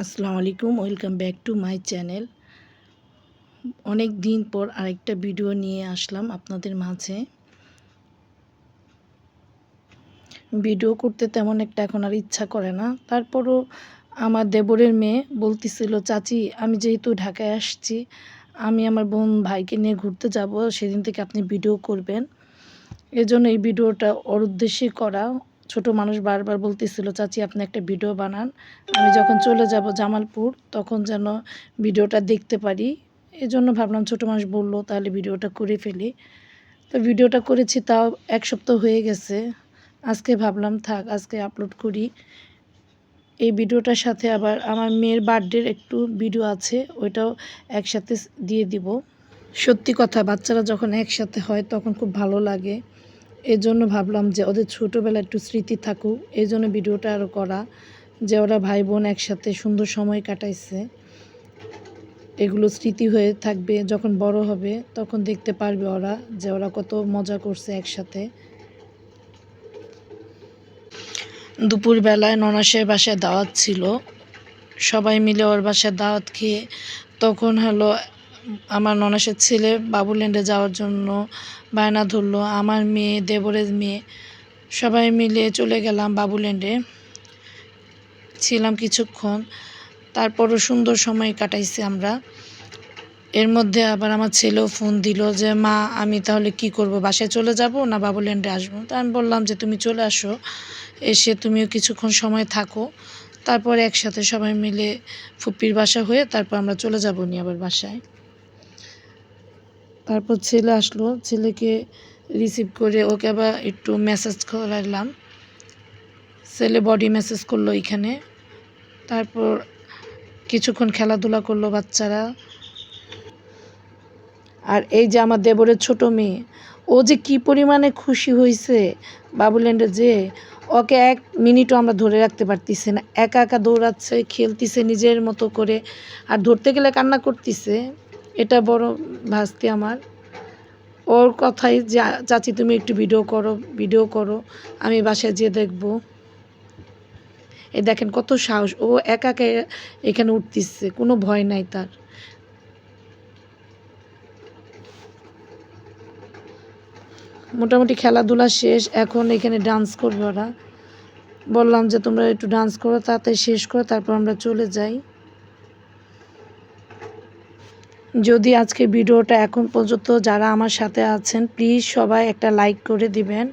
আসসালামু আলাইকুম, welcome back to my channel. অনেক দিন পর আরেকটা ভিডিও নিয়ে আসলাম আপনাদের মাঝে। ভিডিও করতে তেমন একটা এখন আর ইচ্ছা করে না। তারপরও আমার দেবরের মেয়ে বলতেছিল, চাচি, আমি যেহেতু ঢাকায় আসছি, আমি আমার বোন ভাইকে নিয়ে ঘুরতে যাব, সেদিন থেকে আপনি ভিডিও করবেন। এজন্য এই ভিডিওটা ওর উদ্দেশ্যে করা। ছোট মানুষ বারবার বলতেছিল, চাচি, আপনি একটা ভিডিও বানান। আমি যখন চলে যাব জামালপুর, তখন যেন ভিডিওটা দেখতে পারি। এজন্য ভাবলাম ছোট মানুষ বলল, তাহলে ভিডিওটা করে ফেলি। তো ভিডিওটা করেছি, তাও এক সপ্তাহ হয়ে গেছে। আজকে ভাবলাম, থাক, আজকে আপলোড করি। এই ভিডিওটার সাথে আবার আমার মেয়ের বার্থডের একটু ভিডিও আছে, ওইটাও একসাথে দিয়ে দিব। সত্যি কথা, বাচ্চারা যখন একসাথে হয়, তখন খুব ভালো লাগে। এই জন্য ভাবলাম যে ওদের ছোটোবেলা একটু স্মৃতি থাকুক। এই জন্য ভিডিওটা আরও করা যে ওরা ভাই বোন একসাথে সুন্দর সময় কাটাইছে। এগুলো স্মৃতি হয়ে থাকবে। যখন বড় হবে, তখন দেখতে পারবে ওরা যে ওরা কত মজা করছে একসাথে। দুপুরবেলায় ননাসের বাসায় দাওয়াত ছিল। সবাই মিলে ওর বাসায় দাওয়াত খেয়ে তখন হলো আমার ননাসের ছেলে বাবুল্যান্ডে যাওয়ার জন্য বায়না ধরলো, আমার মেয়ে, দেবরের মেয়ে, সবাই মিলে চলে গেলাম বাবুল্যান্ডে। ছিলাম কিছুক্ষণ, তারপরও সুন্দর সময় কাটাইছি আমরা। এর মধ্যে আবার আমার ছেলেও ফোন দিল যে, মা, আমি তাহলে কি করব, বাসায় চলে যাব না বাবুল্যান্ডে আসব? তা আমি বললাম যে, তুমি চলে আসো, এসে তুমিও কিছুক্ষণ সময় থাকো। তারপর একসাথে সবাই মিলে ফুপির বাসা হয়ে তারপর আমরা চলে যাব নি আবার বাসায়। তারপর ছেলে আসলো, ছেলেকে রিসিভ করে ওকে আবার একটু মেসেজ করালাম। ছেলে বডি মেসেজ করল এখানে। তারপর কিছুক্ষণ খেলাধুলা করল বাচ্চারা। আর এই যে আমার দেবরের ছোট মেয়ে, ও যে কি পরিমাণে খুশি হয়েছে বাবুল্যান্ডে যে ওকে এক মিনিটও আমরা ধরে রাখতে পারতেছি না। একা একা দৌড়াচ্ছে, খেলতেছে নিজের মতো করে। আর ধরতে গেলে কান্না করতেছে। এটা বড় ভাস্তি আমার। ওর কথাই যে, চাচি তুমি একটু ভিডিও করো ভিডিও করো, আমি বাসায় যেয়ে দেখব। এই দেখেন কত সাহস, ও একা এখানে উঠতেছে, কোনো ভয় নাই তার। মোটামুটি খেলাধুলা শেষ, এখন এখানে ডান্স করবে ওরা। বললাম যে তোমরা একটু ডান্স করো, তাড়াতাড়ি শেষ করো, তারপর আমরা চলে যাই। যদি আজকে ভিডিওটা এখন পর্যন্ত যারা আমার সাথে আছেন প্লিজ সবাই একটা লাইক করে দিবেন,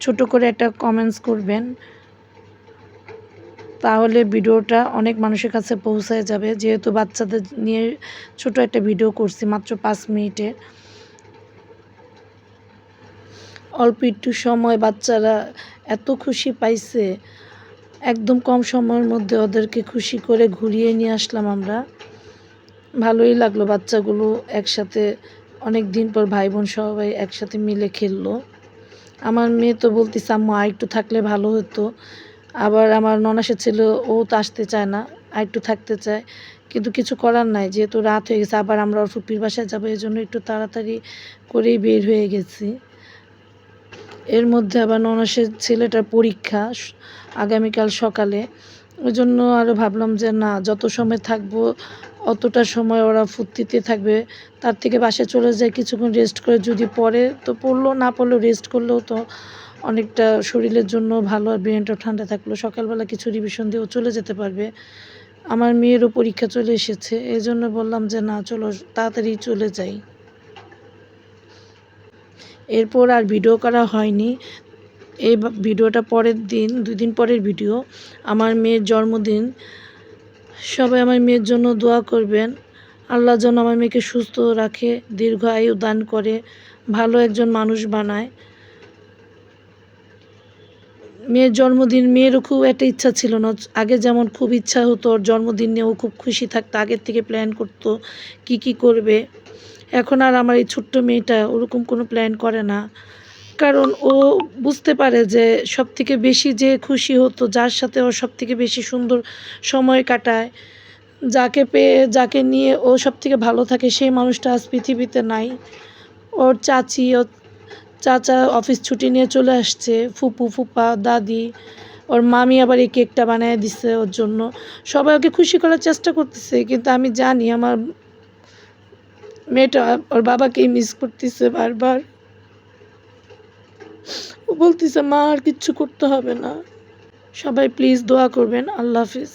ছোট করে একটা কমেন্টস করবেন, তাহলে ভিডিওটা অনেক মানুষের কাছে পৌঁছায় যাবে। যেহেতু বাচ্চাদের নিয়ে ছোট একটা ভিডিও করছি, মাত্র পাঁচ মিনিটে। অল্প একটু সময় বাচ্চারা এত খুশি পাইছে, একদম কম সময়ের মধ্যে ওদেরকে খুশি করে ঘুরিয়ে নিয়ে আসলাম আমরা। ভালোই লাগল বাচ্চাগুলো একসাথে। অনেক দিন পর ভাই বোন সবাই একসাথে মিলে খেললো। আমার মেয়ে তো বলতেছে, আম্মু, আর একটু থাকলে ভালো হতো। আবার আমার ননাসের ছেলে, ও তো আসতে চায় না আরেকটু থাকতে চায়। কিন্তু কিছু করার নাই, যেহেতু রাত হয়ে গেছে, আবার আমরা ওর ফুপির বাসায় যাব, এই জন্য একটু তাড়াতাড়ি করেই বের হয়ে গেছি। এর মধ্যে আবার ননাসের ছেলেটার পরীক্ষা, আগামীকাল সকালে। ওই জন্য আরও ভাবলাম যে না, যত সময় থাকব, অতটা সময় ওরা ফুর্তিতে থাকবে। তার থেকে বাসায় চলে যায় কিছুক্ষণ রেস্ট করে যদি পড়ে, তো পড়ল না পড়লেও রেস্ট করলেও তো অনেকটা শরীরের জন্য ভালো আর ব্রেনটাও ঠান্ডা থাকল। সকালবেলা কিছু রিভিশন দিয়েও চলে যেতে পারবে। আমার মেয়েরও পরীক্ষা চলে এসেছে। এই জন্য বললাম যে না, চলো তাড়াতাড়ি চলে যাই। এরপর আর ভিডিও করা হয়নি। এই ভিডিওটা পরের দিন, দুই দিন পরের ভিডিও। আমার মেয়ের জন্মদিন। সবাই আমার মেয়ের জন্য দোয়া করবেন। আল্লাহ যেন আমার মেয়েকে সুস্থ রাখে দীর্ঘ আয়ু দান করে, ভালো একজন মানুষ বানায়। মেয়ের জন্মদিন, মেয়েরও খুব একটা ইচ্ছা ছিল না। আগে যেমন খুব ইচ্ছা হতো, ওর জন্মদিন নিয়ে ও খুব খুশি থাকতো, আগের থেকে প্ল্যান করতো কি কি করবে। এখন আর আমার এই ছোট্ট মেয়েটা ওরকম কোনো প্ল্যান করে না। কারণ ও বুঝতে পারে যে সব থেকে বেশি যে খুশি হতো, যার সাথে ও সব থেকে বেশি সুন্দর সময় কাটায়, যাকে পেয়ে, যাকে নিয়ে ও সব থেকে ভালো থাকে সেই মানুষটা আজ পৃথিবীতে নাই। ওর চাচি ও চাচা অফিস ছুটি নিয়ে চলে আসছে, ফুপু, ফুপা, দাদি, ওর মামি আবার এই কেকটা বানিয়ে দিছে ওর জন্য। সবাই ওকে খুশি করার চেষ্টা করতেছে, কিন্তু আমি জানি আমার মেয়েটা, ওর বাবাকেই মিস করতেছে বারবার। ও বলতেছে মা আর কিচ্ছু করতে হবে না। সবাই প্লিজ দোয়া করবেন। আল্লাহ হাফিজ।